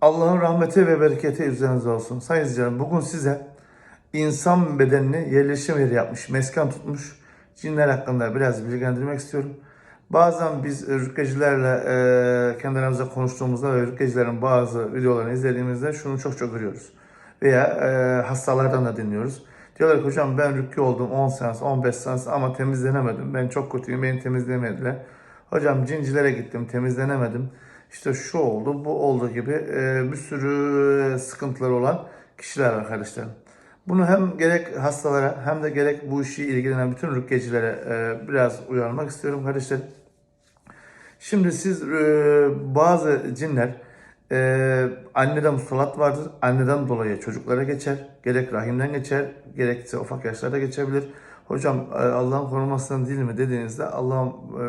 Allah'ın rahmeti ve bereketi üzerinize olsun. Sayın izleyicilerim bugün size insan bedenini yerleşim yeri yapmış, mesken tutmuş cinler hakkında biraz bilgilendirmek istiyorum. Bazen biz rükkecilerle e, kendi konuştuğumuzda ve rükkecilerin bazı videolarını izlediğimizde şunu çok çok görüyoruz. Veya e, hastalardan da dinliyoruz. Diyorlar ki hocam ben rükki oldum 10 seans, 15 seans ama temizlenemedim. Ben çok kötüyüm, beni temizlemediler. Hocam cincilere gittim, temizlenemedim. İşte şu oldu, bu oldu gibi e, bir sürü sıkıntıları olan kişiler var kardeşlerim. Bunu hem gerek hastalara hem de gerek bu işi ilgilenen bütün rükkecilere e, biraz uyarmak istiyorum kardeşlerim. Şimdi siz e, bazı cinler e, anneden musallat vardır. Anneden dolayı çocuklara geçer. Gerek rahimden geçer, gerekse ufak yaşlarda geçebilir. Hocam e, Allah'ın korumasından değil mi dediğinizde Allah'ın e,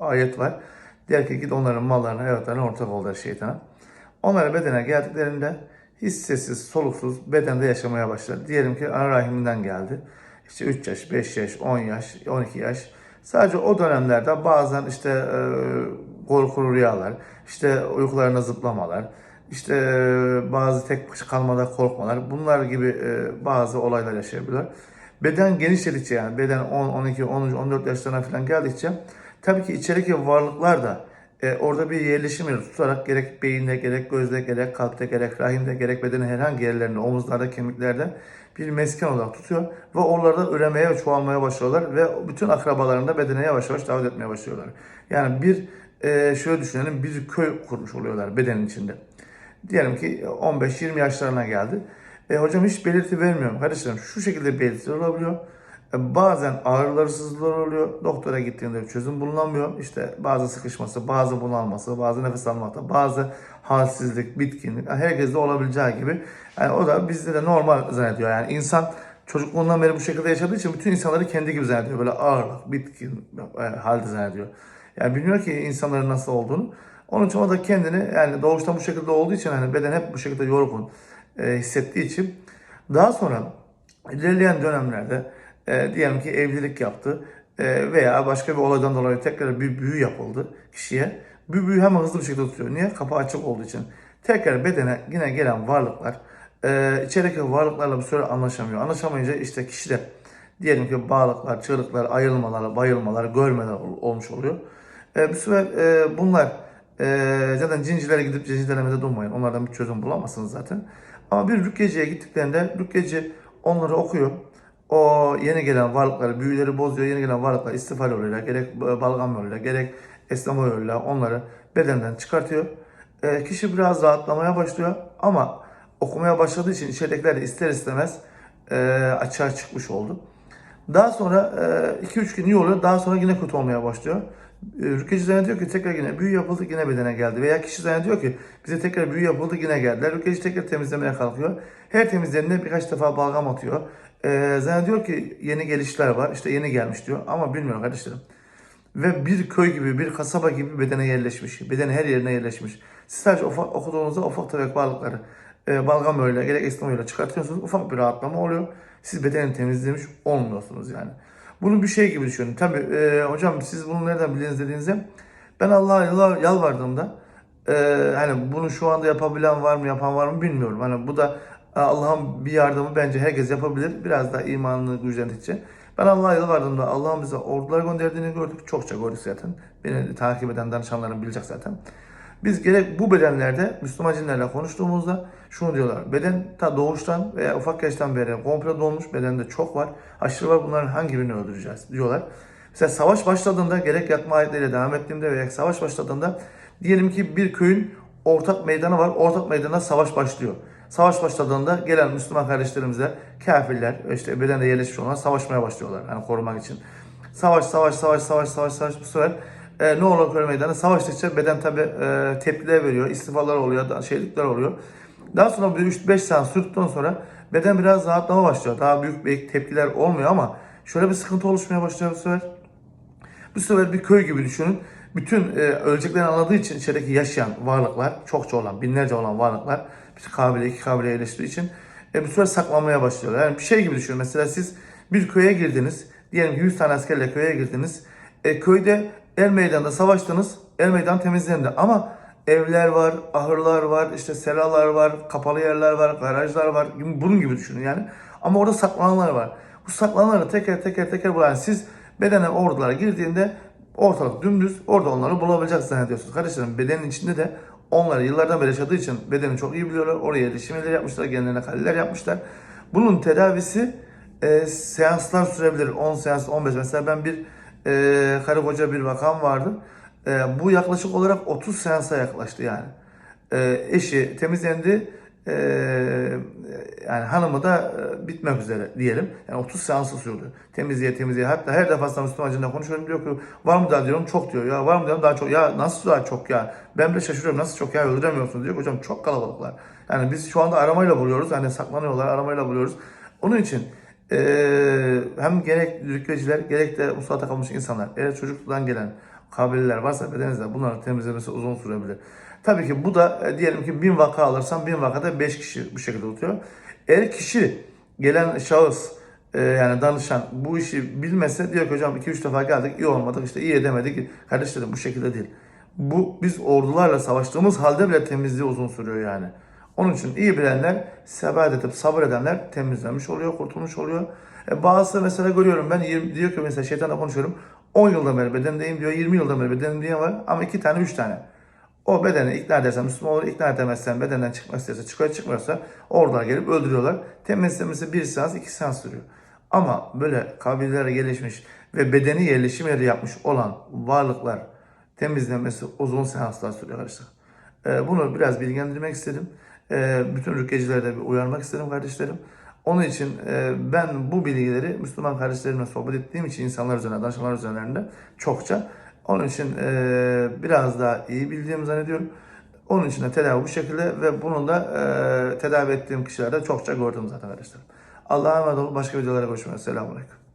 ayet var. Diğer ki git onların mallarına, evlatlarına ortak ol der şeytana. Onlara bedene geldiklerinde hissesiz, soluksuz bedende yaşamaya başlar. Diyelim ki ana rahiminden geldi. İşte 3 yaş, 5 yaş, 10 yaş, 12 yaş. Sadece o dönemlerde bazen işte e, korkulu rüyalar, işte uykularına zıplamalar, işte e, bazı tek kalmada korkmalar, bunlar gibi e, bazı olaylar yaşayabilirler. Beden genişledikçe yani beden 10, 12, 13, 14 yaşlarına falan geldikçe tabii ki içerideki varlıklar da e, orada bir yerleşim yeri tutarak gerek beyinde, gerek gözde, gerek kalpte, gerek rahimde, gerek bedenin herhangi yerlerinde, omuzlarda, kemiklerde bir mesken olarak tutuyor ve oralarda üremeye ve çoğalmaya başlıyorlar ve bütün akrabalarını da bedene yavaş yavaş davet etmeye başlıyorlar. Yani bir e, şöyle düşünelim bir köy kurmuş oluyorlar bedenin içinde. Diyelim ki 15-20 yaşlarına geldi. E, hocam hiç belirti vermiyorum. Kardeşlerim şu şekilde belirtiler olabiliyor. E, bazen ağrılar, sızılar oluyor. Doktora gittiğinde bir çözüm bulunamıyor. İşte bazı sıkışması, bazı bunalması, bazı nefes almakta, bazı halsizlik, bitkinlik. Yani herkeste olabileceği gibi. Yani o da bizde de normal zannediyor. Yani insan çocukluğundan beri bu şekilde yaşadığı için bütün insanları kendi gibi zannediyor. Böyle ağırlık, bitkin e, halde zannediyor. Yani bilmiyor ki insanların nasıl olduğunu. Onun için o da kendini yani doğuştan bu şekilde olduğu için hani beden hep bu şekilde yorgun e, hissettiği için daha sonra ilerleyen dönemlerde e, diyelim ki evlilik yaptı e, veya başka bir olaydan dolayı tekrar bir büyü yapıldı kişiye. Bu büyü hemen hızlı bir şekilde tutuyor. Niye? Kapı açık olduğu için. Tekrar bedene yine gelen varlıklar e, içerideki varlıklarla bir süre anlaşamıyor. Anlaşamayınca işte kişide diyelim ki bağlıklar, çığlıklar, ayrılmalar, bayılmalar, görmeler ol- olmuş oluyor. E, bir süre e, bunlar e, zaten cincilere gidip cincilemede durmayın. Onlardan bir çözüm bulamazsınız zaten. Ama bir rükkeciye gittiklerinde rükkeci onları okuyor. O yeni gelen varlıkları, büyüleri bozuyor. Yeni gelen varlıklar istifade yoluyla, gerek balgam yoluyla, gerek esneme yoluyla onları bedenden çıkartıyor. E, kişi biraz rahatlamaya başlıyor ama okumaya başladığı için içeridekiler de ister istemez e, açığa çıkmış oldu. Daha sonra 2-3 gün iyi oluyor. Daha sonra yine kötü olmaya başlıyor. E, Rükeci zannediyor ki tekrar yine büyü yapıldı yine bedene geldi. Veya kişi zannediyor ki bize tekrar büyü yapıldı yine geldiler. Rükeci tekrar temizlemeye kalkıyor. Her temizlendiğinde birkaç defa balgam atıyor. E, zannediyor ki yeni gelişler var. İşte yeni gelmiş diyor. Ama bilmiyor kardeşlerim. Ve bir köy gibi, bir kasaba gibi bedene yerleşmiş. Bedene her yerine yerleşmiş. Siz sadece ufak, okuduğunuzda ufak tefek varlıkları e, balgam öyle, gerek esneme öyle çıkartıyorsunuz. Ufak bir rahatlama oluyor. Siz bedeni temizlemiş olmuyorsunuz yani. Bunu bir şey gibi düşünün. Tabi e, hocam siz bunu nereden biliyorsunuz dediğinizde ben Allah'a yalvar- yalvardığımda e, hani bunu şu anda yapabilen var mı yapan var mı bilmiyorum. Hani bu da Allah'ın bir yardımı bence herkes yapabilir. Biraz da imanını güçlendikçe. Ben Allah'a yalvardığımda Allah'ın bize ordular gönderdiğini gördük. Çokça gördük zaten. Beni takip eden danışanlarım bilecek zaten. Biz gerek bu bedenlerde Müslüman cinlerle konuştuğumuzda şunu diyorlar. Beden ta doğuştan veya ufak yaştan beri komple dolmuş. Bedende çok var. Aşırı var. Bunların hangi birini öldüreceğiz diyorlar. Mesela savaş başladığında gerek yakma ayetleriyle devam ettiğimde veya savaş başladığında diyelim ki bir köyün ortak meydanı var. Ortak meydana savaş başlıyor. Savaş başladığında gelen Müslüman kardeşlerimize kafirler işte bedende yerleşmiş olanlar savaşmaya başlıyorlar. Yani korumak için. Savaş, savaş, savaş, savaş, savaş, savaş bu sefer e, ne olur köy meydanı savaştıkça beden tabi e, tepkiler veriyor, istifalar oluyor, da- şeylikler oluyor. Daha sonra bir 3-5 saat sürdükten sonra beden biraz rahatlama başlıyor. Daha büyük bir tepkiler olmuyor ama şöyle bir sıkıntı oluşmaya başlıyor bu sefer. Bu sefer bir köy gibi düşünün. Bütün e, öleceklerini anladığı için içerideki yaşayan varlıklar, çokça olan, binlerce olan varlıklar, bir kabile, iki kabile yerleştiği için e, bu sefer saklanmaya başlıyorlar. Yani bir şey gibi düşünün. Mesela siz bir köye girdiniz. Diyelim ki 100 tane askerle köye girdiniz. E, köyde el meydanında savaştınız. El meydan temizlendi. Ama evler var, ahırlar var, işte seralar var, kapalı yerler var, garajlar var. Bunun gibi düşünün yani. Ama orada saklananlar var. Bu saklananları teker teker teker bulan siz bedene ordulara girdiğinde ortalık dümdüz orada onları bulabileceksiniz zannediyorsunuz. Kardeşlerim bedenin içinde de onları yıllardan beri yaşadığı için bedeni çok iyi biliyorlar. Oraya yerleşimler yapmışlar, kendilerine kaleler yapmışlar. Bunun tedavisi e, seanslar sürebilir. 10 seans, 15. Mesela ben bir e, karı koca bir vakam vardı. E, bu yaklaşık olarak 30 seansa yaklaştı yani. E, eşi temizlendi. E, yani hanımı da e, bitmek üzere diyelim. Yani 30 seansı sürdü. Temizliğe temizliğe. Hatta her defasında Müslüman hacıyla konuşuyorum diyor ki var mı daha diyorum çok diyor. Ya var mı diyorum daha çok. Ya nasıl daha çok ya. Ben bile şaşırıyorum nasıl çok ya öldüremiyorsunuz diyor. Hocam çok kalabalıklar. Yani biz şu anda aramayla buluyoruz. Hani saklanıyorlar aramayla buluyoruz. Onun için eee, hem gerek rütbeciler gerek de usulata kalmış insanlar eğer çocukluktan gelen kabililer varsa bedeninizde bunları temizlemesi uzun sürebilir. Tabii ki bu da e, diyelim ki bin vaka alırsan bin vakada 5 kişi bu şekilde tutuyor. Eğer kişi gelen şahıs e, yani danışan bu işi bilmese diyor ki hocam 2-3 defa geldik iyi olmadık işte iyi edemedik. Kardeşlerim bu şekilde değil. Bu biz ordularla savaştığımız halde bile temizliği uzun sürüyor yani. Onun için iyi bilenler, sebat edip sabır edenler temizlenmiş oluyor, kurtulmuş oluyor. E bazısı mesela görüyorum ben 20, diyor ki mesela şeytanla konuşuyorum. 10 yıldan beri bedendeyim diyor, 20 yıldan beri bedenimdeyim var ama 2 tane 3 tane. O bedeni ikna edersen Müslüman olur, ikna edemezsen bedenden çıkmak isterse çıkıyor, çıkmıyorsa oradan gelip öldürüyorlar. Temizlemesi bir seans, iki seans sürüyor. Ama böyle kabilelere gelişmiş ve bedeni yerleşim yeri yapmış olan varlıklar temizlenmesi uzun seanslar sürüyor arkadaşlar. Ee, Bunu biraz bilgilendirmek istedim. Ee, Bütün rükecileri de bir uyarmak istedim kardeşlerim. Onun için e, ben bu bilgileri Müslüman kardeşlerimle sohbet ettiğim için insanlar üzerine, danışanlar üzerinde çokça. Onun için e, biraz daha iyi bildiğimi zannediyorum. Onun için de tedavi bu şekilde ve bunu da e, tedavi ettiğim kişilerde çokça gördüm zaten arkadaşlar. Allah'a emanet olun. Başka videolara görüşmek üzere. Selamun Aleyküm.